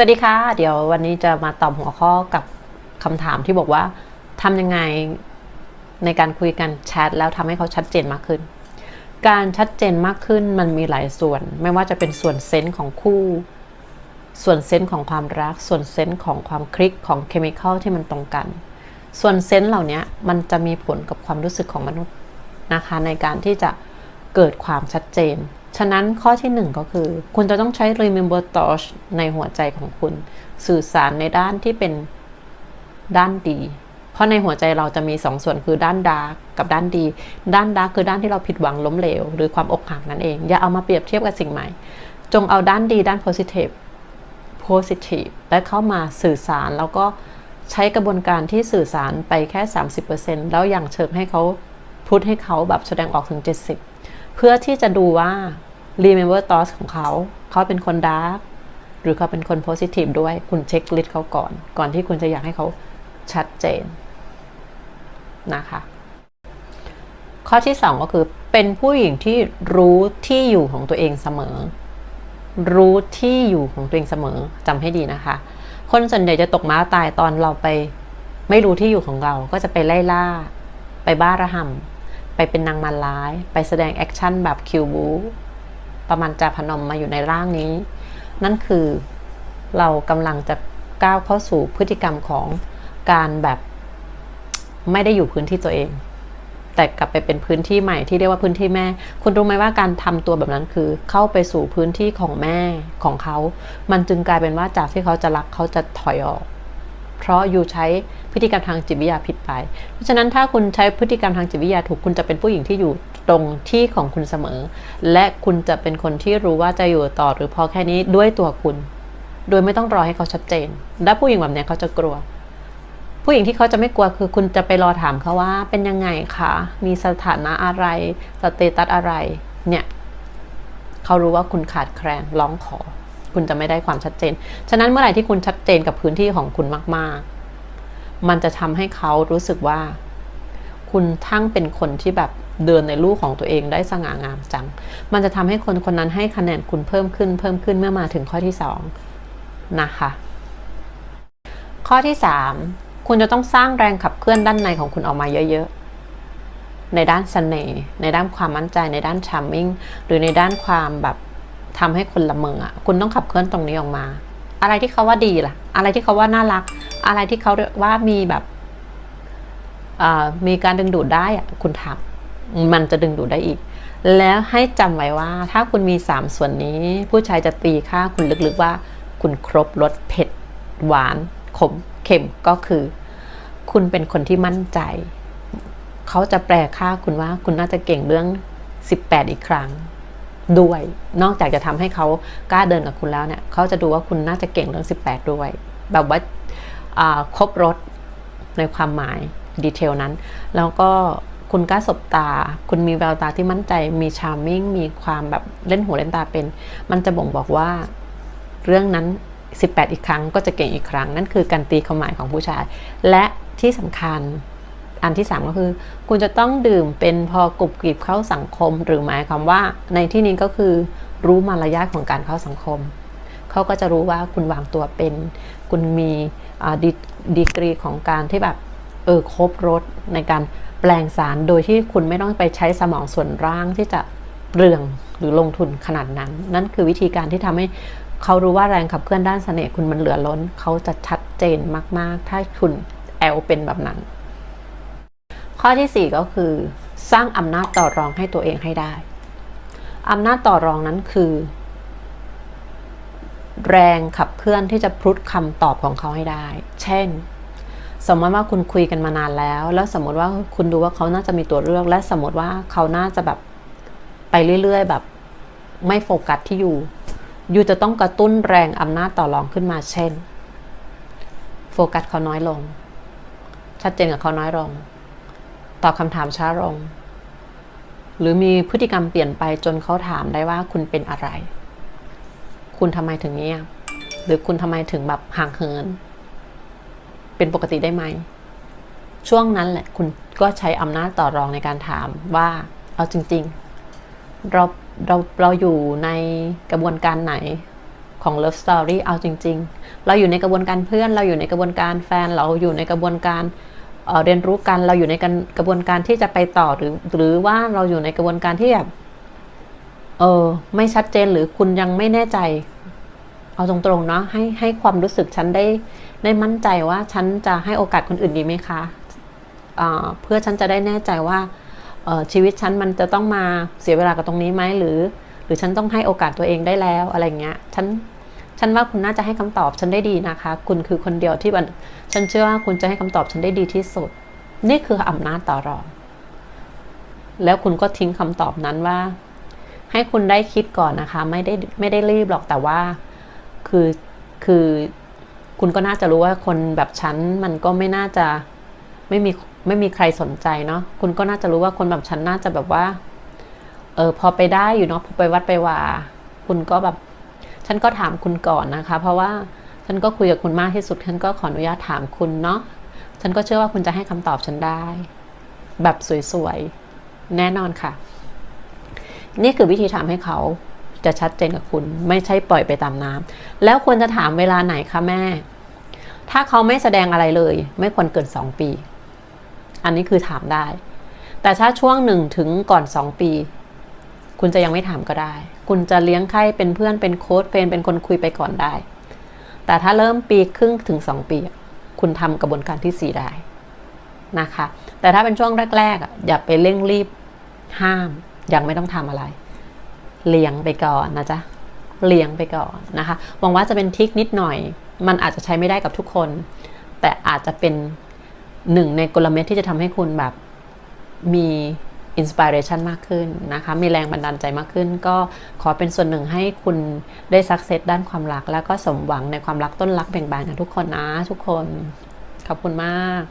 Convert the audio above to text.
สวัสดีค่ะ เดี๋ยววันนี้จะมาตอบหัวข้อกับคำถามที่บอกว่าทำยังไงในการคุยกันแชทแล้วทำให้เขาชัดเจนมากขึ้น การชัดเจนมากขึ้นมันมีหลายส่วน ไม่ว่าจะเป็นส่วนเซนส์ของคู่ ส่วนเซนส์ของความรัก ส่วนเซนส์ของความคลิกของเคมีคอลที่มันตรงกัน ส่วนเซนส์เหล่านี้มันจะมีผลกับความรู้สึกของมนุษย์นะคะในการที่จะเกิดความชัดเจน ฉะนั้นข้อที่หนึ่งก็คือ คุณจะต้องใช้ remember thought ในหัวใจของคุณ สื่อสารในด้านที่เป็นด้านดี เพราะในหัวใจเราจะมีสองส่วนคือด้านดาร์กกับด้านดี ด้านดาร์กคือด้านที่เราผิดหวังล้มเหลว หรือความอกหักนั่นเอง อย่าเอามาเปรียบเทียบกับสิ่งใหม่ จงเอาด้านดีด้าน positive positive และเข้ามาสื่อสารแล้วก็ใช้กระบวนการที่สื่อสารไปแค่ 30%แล้วอย่างเชิงให้เขาพุทให้เขาแบบแสดงออกถึง 70 เพื่อที่จะดูว่า remember thoughts ของเขา เขาเป็นคนดาร์กหรือเขาเป็นคน positive ด้วยคุณเช็คลิสต์เขาก่อน ก่อนที่คุณจะอยากให้เขาชัดเจนนะคะ ข้อที่ 2 ก็คือเป็นผู้หญิงที่รู้ที่อยู่ของตัวเองเสมอ รู้ที่อยู่ของตัวเองเสมอจำให้ดีนะคะ คนส่วนใหญ่จะตกม้าตายตอนเราไป ไม่รู้ที่อยู่ของเราก็จะไปไล่ล่า ไปบ้าระห่ำไปเป็นนางมารร้าย ไปแสดงแอคชั่นแบบคิวบู ประมาณจาพนมมาอยู่ในร่างนี้ นั่นคือเรากำลังจะก้าวเข้าสู่พฤติกรรมของการแบบไม่ได้อยู่พื้นที่ตัวเอง แต่กลับไปเป็นพื้นที่ใหม่ที่เรียกว่าพื้นที่แม่ คุณรู้ไหมว่าการทำตัวแบบนั้นคือ เข้าไปสู่พื้นที่ของแม่ของเขา มันจึงกลายเป็นว่าจากที่เขาจะรักเขาจะถอยออก เพราะอยู่ใช้พฤติกรรมทางจิตวิทยาผิดไป เพราะฉะนั้นถ้าคุณใช้พฤติกรรมทางจิตวิทยาถูกคุณจะเป็นผู้หญิงที่อยู่ ตรงที่ของคุณเสมอ และคุณจะเป็นคนที่รู้ว่าจะอยู่ต่อหรือพอแค่นี้ด้วยตัวคุณ โดยไม่ต้องรอให้เขาชัดเจน และผู้หญิงแบบนี้เขาจะกลัว ผู้หญิงที่เขาจะไม่กลัวคือคุณจะไปรอถามเขาว่าเป็นยังไงคะมีสถานะอะไรสเตตัสอะไร เนี่ยเขารู้ว่าคุณขาดแคลนร้องขอ คุณจะไม่ได้ความชัดเจน ฉะนั้นเมื่อไหร่ที่คุณชัดเจนกับพื้นที่ของคุณมาก ๆ มันจะทำให้เขารู้สึกว่าคุณทั้งเป็นคนที่แบบ เดินในลูกของตัวเองได้สง่างามจัง มันจะทำให้คนคนนั้นให้คะแนนคุณเพิ่มขึ้นเพิ่มขึ้นเมื่อมาถึงข้อที่สองนะคะ ข้อที่สามคุณจะต้องสร้างแรงขับเคลื่อนด้านในของคุณออกมาเยอะๆ ในด้านสเสน่ห์ในด้านความมั่นใจในด้านชาร์มมิ่งหรือในด้านความแบบทำให้คนละเมออะคุณต้องขับเคลื่อนตรงนี้ออกมา อะไรที่เขาว่าดีล่ะ อะไรที่เขาว่าน่ารัก อะไรที่เขาว่ามีแบบมีการดึงดูดได้อะคุณทำ มันจะดึงดูดได้อีก แล้วให้จำไว้ว่าถ้าคุณมีสามส่วนนี้ ผู้ชายจะตีค่าคุณลึกๆว่า คุณครบรสเผ็ด หวาน ขมเค็มก็คือ คุณเป็นคนที่มั่นใจ เขาจะแปลค่าคุณว่าคุณน่าจะเก่งเรื่อง 18 อีกครั้งด้วย นอกจากจะทำให้เขากล้าเดินกับคุณแล้วเนี่ยเขาจะดูว่าคุณน่าจะเก่งเรื่อง 18 ด้วย แบบว่าครบรถในความหมายดีเทลนั้น แล้วก็ คุณกล้าสบตา คุณมีแววตาที่มั่นใจ มีชาร์มมิ่ง มีความแบบเล่นหัวเล่นตาเป็น มันจะบ่งบอกว่า เรื่องนั้น 18 อีกครั้งก็จะเก่งอีกครั้ง นั่นคือการตีความหมายของผู้ชาย และที่สำคัญอันที่ 3 ก็คือ คุณจะต้องดื่มเป็นพอกรุบกริบเข้าสังคม หรือหมายความว่าในที่นี้ก็คือรู้มารยาทของการเข้าสังคม เขาก็จะรู้ว่าคุณวางตัวเป็น คุณมีดีกรีของการที่แบบเออครบรถในการ แปลงสารโดยที่คุณไม่ต้องไปใช้สมองส่วนร่างที่จะเรืองหรือลงทุนขนาดนั้น นั่นคือวิธีการที่ทำให้เขารู้ว่าแรงขับเคลื่อนด้านเสน่ห์คุณมันเหลือล้น เขาจะชัดเจนมาก ๆ ถ้าคุณแอลเป็นแบบนั้น ข้อที่ 4 ก็คือ สร้างอำนาจต่อรองให้ตัวเองให้ได้อำนาจต่อรองนั้นคือ แรงขับเคลื่อนที่จะพุทคำตอบของเขาให้ได้ เช่น สมมติว่าคุณคุยกันมานานแล้ว แล้วสมมติว่าคุณดูว่าเขาน่าจะมีตัวเลือก และสมมติว่าเขาน่าจะแบบไปเรื่อยๆแบบ ไม่โฟกัสที่อยู่ยูจะต้องกระตุ้นแรงอำนาจต่อรองขึ้นมาเช่น โฟกัสเขาน้อยลง ชัดเจนกับเขาน้อยลง ตอบคำถามช้าลง หรือมีพฤติกรรมเปลี่ยนไปจนเขาถามได้ว่าคุณเป็นอะไร คุณทำไมถึงเงียบหรือคุณทำไมถึงแบบห่างเหิน เป็นปกติได้ไหม ช่วงนั้นแหละคุณก็ใช้อำนาจต่อรองในการถามว่าเอาจริง ๆ เราเราเราอยู่ในกระบวนการไหนของ Love Story เอาจริง ๆ เราอยู่ในกระบวนการเพื่อน เราอยู่ในกระบวนการแฟน เราอยู่ในกระบวนการเเรียนรู้กัน เราอยู่ในกระบวนการที่จะไปต่อหรือ หรือว่าเราอยู่ในกระบวนการที่แบบ เออ ไม่ชัดเจนหรือคุณยังไม่แน่ใจ เอาตรงๆเนาะให้ให้ความรู้สึกฉันได้ ได้มั่นใจว่าฉันจะให้โอกาสคนอื่นดีไหมคะเพื่อฉันจะได้แน่ใจว่าชีวิตฉันมันจะต้องมาเสียเวลากับตรงนี้ไหมหรือ หรือฉันต้องให้โอกาสตัวเองได้แล้วอะไรเงี้ยฉันฉันว่าคุณน่าจะให้คำตอบฉันได้ดีนะคะ คุณคือคนเดียวที่มันฉันเชื่อว่าคุณจะให้คำตอบฉันได้ดีที่สุด นี่คืออำนาจต่อรอง แล้วคุณก็ทิ้งคำตอบนั้นว่า ให้คุณได้คิดก่อนนะคะ ไม่ได้ไม่ได้รีบหรอกแต่ว่า คือคือ คุณก็น่าจะรู้ว่าคนแบบฉันมันก็ไม่น่าจะไม่มีไม่มีใครสนใจเนาะคุณก็น่าจะรู้ว่าคนแบบฉันน่าจะแบบว่าเออพอไปได้อยู่เนาะพอไปวัดไปว่า คุณก็แบบ ฉันก็ถามคุณก่อนนะคะ เพราะว่าฉันก็คุยกับคุณมากที่สุด ฉันก็ขออนุญาตถามคุณเนาะฉันก็เชื่อว่าคุณจะให้คำตอบฉันได้ แบบสวยๆ แน่นอนค่ะ นี่คือวิธีทำให้เขา จะชัดเจนกับคุณ ไม่ใช่ปล่อยไปตามน้ำแล้วควรจะถามเวลาไหนคะแม่ ถ้าเขาไม่แสดงอะไรเลย ไม่ควรเกินสองปี อันนี้คือถามได้ แต่ถ้าช่วงหนึ่งถึงก่อนสองปี คุณจะยังไม่ถามก็ได้ คุณจะเลี้ยงไข้เป็นเพื่อนเป็นโค้ชเป็นเป็นคนคุยไปก่อนได้ แต่ถ้าเริ่มปีครึ่งถึงสองปี คุณทำกระบวนการที่สี่ได้นะคะ แต่ถ้าเป็นช่วงแรกๆอะอย่าไปเร่งรีบห้ามยังไม่ต้องทำอะไร เลี้ยงไปก่อนนะจ๊ะเลี้ยงไปก่อนนะคะหวังว่าจะเป็นทิคนิดหน่อย มันอาจจะใช้ไม่ได้กับทุกคน แต่อาจจะเป็นหนึ่งในกลเม็ดที่จะทำให้คุณแบบมีอินสปิเรชันมากขึ้นนะคะ มีแรงบันดาลใจมากขึ้น ก็ขอเป็นส่วนหนึ่งให้คุณได้สักเซสด้านความรัก แล้วก็สมหวังในความรักต้นรักแบ่งบานของทุกคนนะทุกคน ขอบคุณมาก